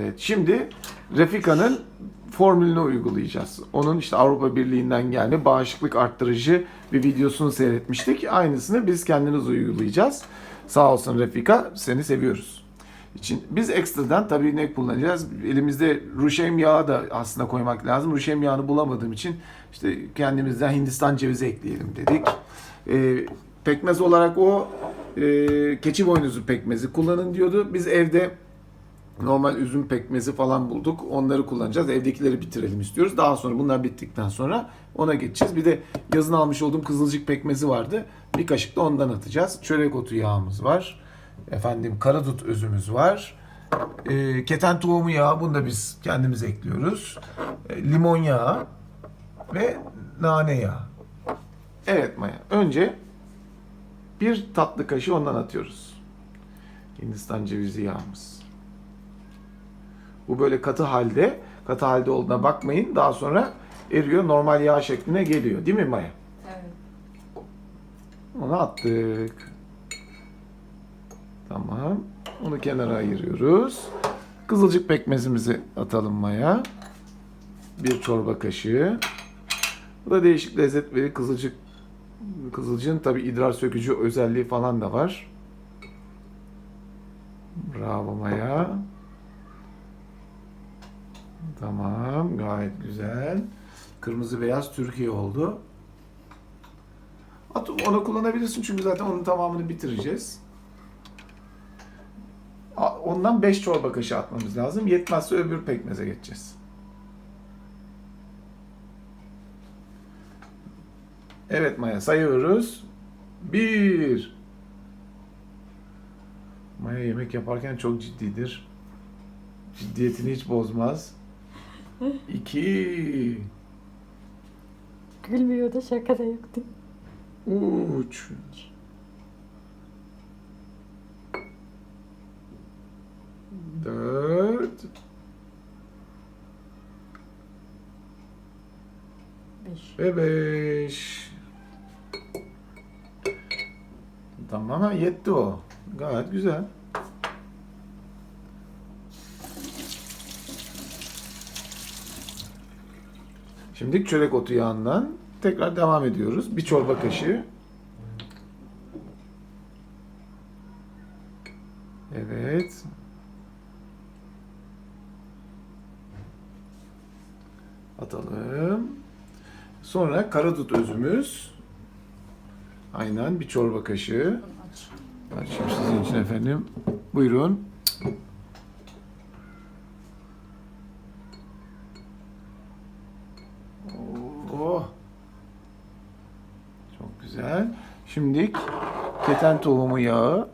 Evet, şimdi Refika'nın formülünü uygulayacağız. Onun işte Avrupa Birliği'nden gelme bağışıklık arttırıcı bir videosunu seyretmiştik. Aynısını biz kendimiz uygulayacağız. Sağ olsun Refika, seni seviyoruz. İçin, biz ekstradan tabii ne kullanacağız? Elimizde ruşem yağı da aslında koymak lazım. Ruşem yağını bulamadığım için işte kendimizden Hindistan cevizi ekleyelim dedik. Ee, pekmez olarak o e, keçi boynuzu pekmezi kullanın diyordu. Biz evde normal üzüm pekmezi falan bulduk. Onları kullanacağız. Evdekileri bitirelim istiyoruz. Daha sonra bunlar bittikten sonra ona geçeceğiz. Bir de yazın almış olduğum kızılcık pekmezi vardı. Bir kaşık da ondan atacağız. Çörek otu yağımız var. Efendim karadut özümüz var. Ee, keten tohumu yağı bunu da biz kendimiz ekliyoruz. Ee, limon yağı ve nane yağı. Evet Maya. Önce bir tatlı kaşığı ondan atıyoruz. Hindistan cevizi yağımız. Bu böyle katı halde, katı halde olduğuna bakmayın. Daha sonra eriyor, normal yağ şekline geliyor. Değil mi Maya? Evet. Onu attık. Tamam. Onu kenara ayırıyoruz. Kızılcık pekmezimizi atalım Maya. Bir çorba kaşığı. Bu da değişik lezzet verir. Kızılcık Kızılcığın tabi idrar sökücü özelliği falan da var. Bravo Maya. Tamam, gayet güzel. Kırmızı beyaz Türkiye oldu. At, onu kullanabilirsin çünkü zaten onun tamamını bitireceğiz. Ondan 5 çorba kaşığı atmamız lazım. Yetmezse öbür pekmeze geçeceğiz. Evet Maya sayıyoruz. 1 Maya yemek yaparken çok ciddidir. Ciddiyetini hiç bozmaz. 2 Gülmüyor da şaka da yoktu. Uç. Dört. Beş. Ve beş. Tamam ha yetti o. Gayet güzel. Şimdi çörek otu yağından tekrar devam ediyoruz. Bir çorba kaşığı. Evet. Atalım. Sonra karadut özümüz. Aynen bir çorba kaşığı. Aç. Açayım sizin için efendim. Buyurun. Oh. Çok güzel. Şimdi keten tohumu yağı.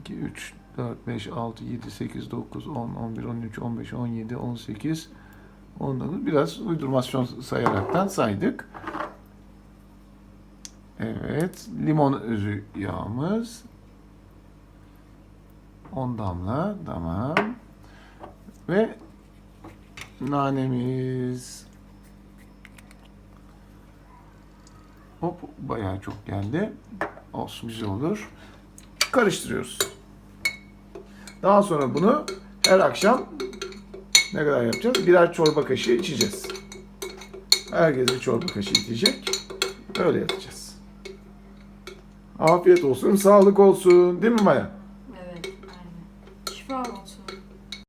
İki, üç, dört, beş, altı, yedi, sekiz, dokuz, on, on bir, on üç, on beş, on yedi, on sekiz, on dokuz. Biraz uydurmasyon sayaraktan saydık. Evet. Limon özü yağımız. 10 damla. Tamam. Ve nanemiz. Hop bayağı çok geldi. Olsun güzel olur. Karıştırıyoruz. Daha sonra bunu her akşam ne kadar yapacağız? Birer çorba kaşığı içeceğiz. Herkes bir çorba kaşığı içecek. Öyle yatacağız. Afiyet olsun, sağlık olsun. Değil mi Maya?